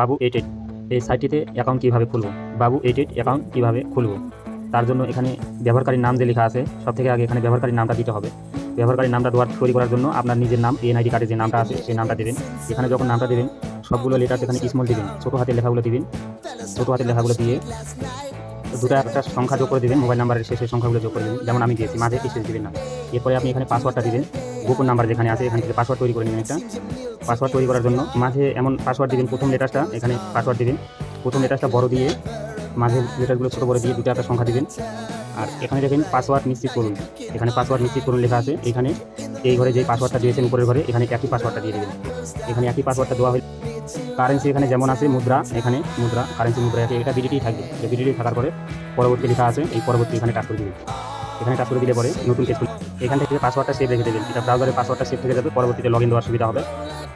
বাবু eight এই সাইটটিতে account কীভাবে খুলব? বাবু এইট অ্যাকাউন্ট কীভাবে খুলব? তার জন্য এখানে ব্যবহারকারীর নাম যে লেখা আছে, সব থেকে আগে এখানে ব্যবহারকারীর নামটা দিতে হবে। ব্যবহারকারীর নামটা দেওয়ার তৈরি করার জন্য আপনার নিজের নাম এনআইডি কার্ডে যে নামটা আছে, সেই নামটা দেবেন। এখানে যখন নামটা দেবেন, সবগুলো লেটার এখানে স্মল দিবেন, ছোটো হাতের লেখাগুলো দিবেন। ছোটো হাতের লেখাগুলো দিয়ে দুটো একটা সংখ্যা যোগ করে দেবেন, মোবাইল নাম্বারের শেষের সংখ্যাগুলো যোগ করে দেবেন। যেমন আমি দিয়েছি, মাঝে শেষ দিবেন না। এরপরে আপনি এখানে পাসওয়ার্ডটা দিবেন। গোপন নাম্বার যেখানে আছে, এখান থেকে পাসওয়ার্ড তৈরি করে নেবেন একটা। পাসওয়ার্ড তৈরি করার জন্য মাঝে এমন পাসওয়ার্ড দিবেন, প্রথম লেটারটা এখানে পাসওয়ার্ড দিবেন। প্রথম লেটারটা বড় দিয়ে মাঝে লেটারগুলো ছোটো করে দিয়ে দুটো একটা সংখ্যা দিবেন। আর এখানে দেখেন পাসওয়ার্ড নিশ্চিত করুন। এখানে পাসওয়ার্ড নিশ্চিত করুন লেখা আছে, এখানে এই ঘরে যে পাসওয়ার্ডটা দিয়েছেন উপরের ঘরে, এখানে একই পাসওয়ার্ডটা দিয়ে দেবেন। এখানে একই পাসওয়ার্ডটা দেওয়া হলে কারেন্সি এখানে যেমন আছে, মুদ্রা, এখানে মুদ্রা কারেন্সি মুদ্রা আছে এটা বিডিটি থাকবে। বিডিটি থাকার পরে পরবর্তী লেখা আছে, এই পরবর্তী এখানে টাচ করে দিবেন। এখানে টাচ করে দিলে পরে নতুন খুলবে। এখান থেকে পাসওয়ার্ডটা সেভ রেখে দেবেন। এটা ব্রাউজারের পাসওয়ার্ডটা সেভ থেকে যাবে, পরবর্তীতে লগ ইন দেওয়ার সুবিধা হবে।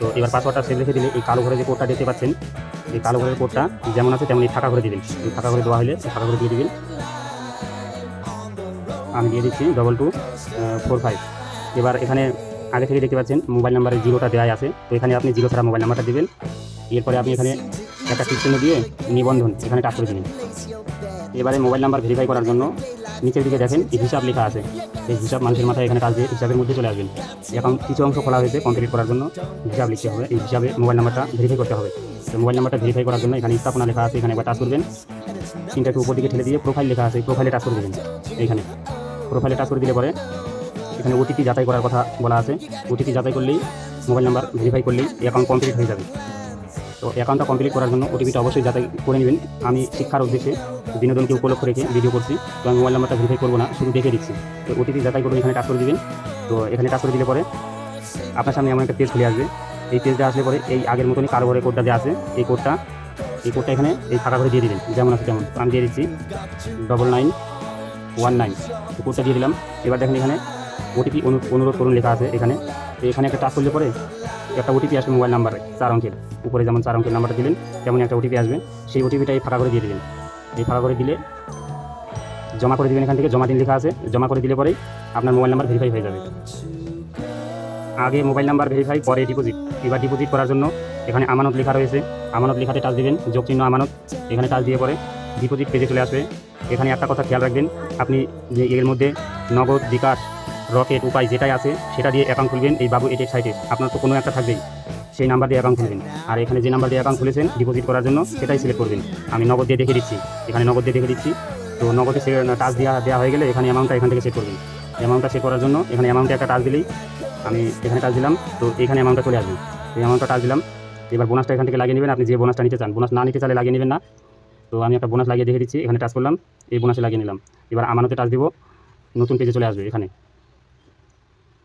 তো এবার পাসওয়ার্ডটা সেভ রেখে দিলে এই কালো ঘরে যে কোডটা দেখতে পাচ্ছেন, এই কালো ঘরের কোডটা যেমন আছে তেমনি ফাঁকা করে দিবেন। এই ফাঁকা করে দেওয়া হলে এই ফাঁকা করে দিয়ে দিবেন। আমি দিয়ে দিচ্ছি ডবল টু ফোর ফাইভ এবার এখানে আগে থেকে দেখতে পাচ্ছেন মোবাইল নাম্বারের জিরোটা দেওয়া আছে। তো এখানে আপনি জিরো ছাড়া মোবাইল নাম্বারটা দিবেন। এরপরে আপনি এখানে একটা টিক চিহ্ন দিয়ে নিবন্ধন, এখানে টাচ করে দিবেন। এবারে মোবাইল নাম্বার ভেরিফাই করার জন্য নিচের দিকে দেখেন, এই হিসাব লেখা আছে। এই হিসাব মানুষের মাথায় এখানে কাজ দিয়ে হিসাবের মধ্যে চলে আসবেন। এখন কিছু অংশ খোলা হয়েছে কমপ্লিট করার জন্য, হিসাব লিখতে হবে। এই হিসাবে মোবাইল নাম্বারটা ভেরিফাই করতে হবে। তো মোবাইল নাম্বারটা ভেরিফাই করার জন্য এখানে স্থাপনা লেখা আছে, এখানে একবার টাচ করবেন। তিনটা একটু উপর দিকে ঠেলে দিয়ে প্রোফাইল লেখা আছে প্রোফাইলে টাচ করে দেবেন। এইখানে। প্রোফাইলে টাচ করে দিলে পরে এখানে ওটিপি যাচাই করার কথা বলা আছে। ওটিপি যাচাই করলেই মোবাইল নাম্বার ভেরিফাই করলেই অ্যাকাউন্ট কমপ্লিট হয়ে যাবে। তো অ্যাকাউন্টটা কমপ্লিট করার জন্য ওটিপিটা অবশ্যই যাচাই করে নেবেন। আমি শিক্ষার উদ্দেশ্যে বিনোদনকে উপলক্ষ রেখে ভিডিও করছি। তো আমি মোবাইল নাম্বারটা ভেরিফাই করব না, শুধু দেখে দিচ্ছি। তো ওটিপি যাচাই করবেন এখানে টাচ করে দিবেন। তো এখানে টাচ করে দিলে পরে আপনার সামনে এমন একটা পেজ খুলে আসবে। এই পেজটা আসলে পরে এই আগের মতনই কারও ঘরে কোডটা যে আছে। এই কোডটা এই কোডটা এখানে এই ফাঁকা করে দিয়ে দিবেন। যেমন আছে তেমন। আমি দিয়ে দিচ্ছি ডবল নাইন ওয়ান নাইন তো কোডটা দিয়ে দিলাম। এবার দেখেন এখানে ওটিপি অনুরোধ করুন লেখা আছে এখানে। তো এখানে একটা টাচ করলে পরে একটা ওটিপি আসবে মোবাইল নাম্বারে চার অঙ্কের। উপরে যেমন চার অঙ্কের নাম্বারটা দিলেন, তেমনই একটা ওটিপি আসবে। সেই ওটিপিটা এই ফাঁকা করে দিয়ে দেবেন। এই ফাঁকা করে দিলে, জমা করে দিবেন এখান থেকে, জমা দিন লেখা আছে, জমা করে দিলে পরেই আপনার মোবাইল নাম্বার ভেরিফাই হয়ে যাবে। আগে মোবাইল নাম্বার ভেরিফাই পরে ডিপোজিট এবার ডিপোজিট করার জন্য এখানে আমানত লেখা রয়েছে। আমানত লেখাতে টাচ দিবেন, যোগ চিহ্ন আমানত। এখানে টাচ দিয়ে পরে ডিপোজিট পেজে চলে আসবে। এখানে একটা কথা খেয়াল রাখবেন, আপনি যে এর মধ্যে নগদ, বিকাশ রকেট উপায় যেটাই আছে, সেটা দিয়ে অ্যাকাউন্ট খুলবেন এই বাবু এটের সাইটে। আপনার তো কোনো একটা থাকবেই। সেই নাম্বার দিয়ে অ্যাকাউন্ট খুলবেন। আর এখানে যে নাম্বার দিয়ে অ্যাকাউন্ট খুলেছেন ডিপোজিট করার জন্য সেটাই সিলেক্ট করবেন। আমি নগদ দিয়ে দেখে দিচ্ছি। এখানে নগদ দিয়ে দেখে দিচ্ছি। তো নগদে সে টাচ দেওয়া দেওয়া হয়ে গেলে এখানে অ্যামাউন্টটা এখান থেকে সেট করবেন। অ্যামাউন্টটা সেট করার জন্য এখানে অ্যামাউন্টে একটা টাচ দিলেই আমি এখানে টাচ দিলাম। তো এখানে অ্যামাউন্টটা চলে আসবে। এই অ্যামাউন্টটা টাচ দিলাম। এবার বোনাসটা এখান থেকে লাগিয়ে নেবেন। আপনি যে বোনাসটা নিতে চান বোনাস না নিতে চাইলে লাগিয়ে নেবেন না। তো আমি একটা বোনাস লাগিয়ে দেখে দিচ্ছি। এখানে টাচ করলাম। এই বোনাসে লাগিয়ে নিলাম। এবার আমানতে টাচ দিব। নতুন পেজে চলে আসবে এখানে।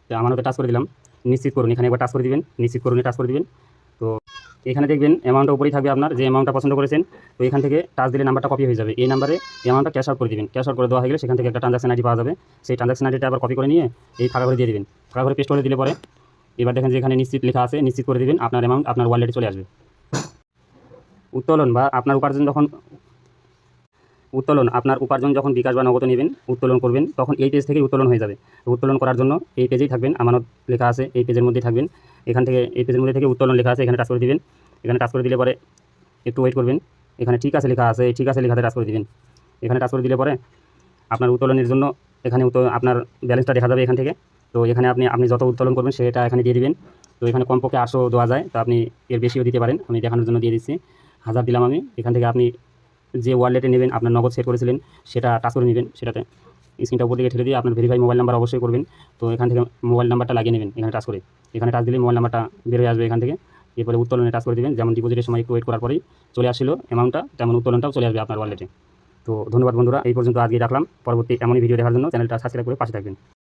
তো আমানতে টাচ করে দিলাম। নিশ্চিত করুন, এখানে একবার টাচ করে দিবেন, নিশ্চিত করুন টাচ করে দিবেন। তো এখানে দেখবেন অ্যামাউন্টটা উপরেই থাকবে আপনার, যে অ্যামাউন্টটা পছন্দ করেছেন, তো এখান থেকে টাচ দিলে নাম্বারটা কপি হয়ে যাবে। এই নাম্বারে অ্যামাউন্টটা ক্যাশ আউট করে দিবেন। ক্যাশ আউট করে দেওয়া হয়ে গেলে সেখান থেকে একটা ট্রানজাকশন আইডি পাওয়া যাবে। সেই ট্রানজাকশন আইডিটা আবার কপি করে নিয়ে এই ফাঁকা করে দিয়ে দিবেন। ফাঁকা করে পেস্ট করে দিলে পরে এবার দেখেন যে এখানে নিশ্চিত লেখা আছে, নিশ্চিত করে দিবেন, আপনার অ্যামাউন্ট আপনার ওয়ালেটে চলে আসবে। উত্তোলন বা আপনার উপার্জন যখন উত্তোলন, আপনার উপার্জন যখন বিকাশ বা নগদ নেবেন, উত্তোলন করবেন, তখন এই পেজ থেকেই উত্তোলন হয়ে যাবে। উত্তোলন করার জন্য এই পেজেই থাকবেন, আমানত লেখা আছে, এই পেজের মধ্যেই থাকবেন। এখান থেকে, এই পেজের মধ্যে থেকে উত্তোলন লেখা আছে, এখানে টাচ করে দিবেন। এখানে টাচ করে দিলে পরে একটু ওয়েট করবেন। এখানে ঠিক আছে লেখা আছে এই ঠিক আছে লেখাতে টাচ করে দিবেন। এখানে টাচ করে দিলে পরে আপনার উত্তোলনের জন্য এখানে আপনার ব্যালেন্সটা দেখা যাবে এখান থেকে। তো এখানে আপনি আপনি যত উত্তোলন করবেন, সেটা এখানে দিয়ে দিবেন। তো এখানে কমপক্ষে আটশো দেওয়া যায়, তো আপনি এর বেশিও দিতে পারেন। আমি দেখানোর জন্য দিয়ে দিচ্ছি। হাজার দিলাম আমি। এখান থেকে আপনি যে ওয়ালেটে নেবেন, আপনার নগদ সেট করেছিলেন, সেটা টাচ করে নেবেন সেটাতে। স্ক্রিনটা উপর দিকে ঠেলে দিয়ে আপনার ভেরিফাই মোবাইল নাম্বার অবশ্যই করবেন। তো এখান থেকে মোবাইল নাম্বারটা লাগিয়ে নেবেন, এখানে টাচ করে। এখানে টাচ দিলে মোবাইল নাম্বারটা বের হয়ে আসবে এখান থেকে। এরপরে উত্তোলনে টাচ করে দেবেন, যেমন ডিপোজিটের সময় একটু ওয়েট করার পরেই চলে আসছিল অ্যামাউন্টটা তেমন উত্তোলনটাও চলে আসবে আপনার ওয়ালেটে তো ধন্যবাদ বন্ধুরা, এই পর্যন্ত আজকে রাখলাম। পরবর্তী এমনই ভিডিও দেখার জন্য চ্যানেলটা সাবস্ক্রাইব করে পাশে থাকবেন।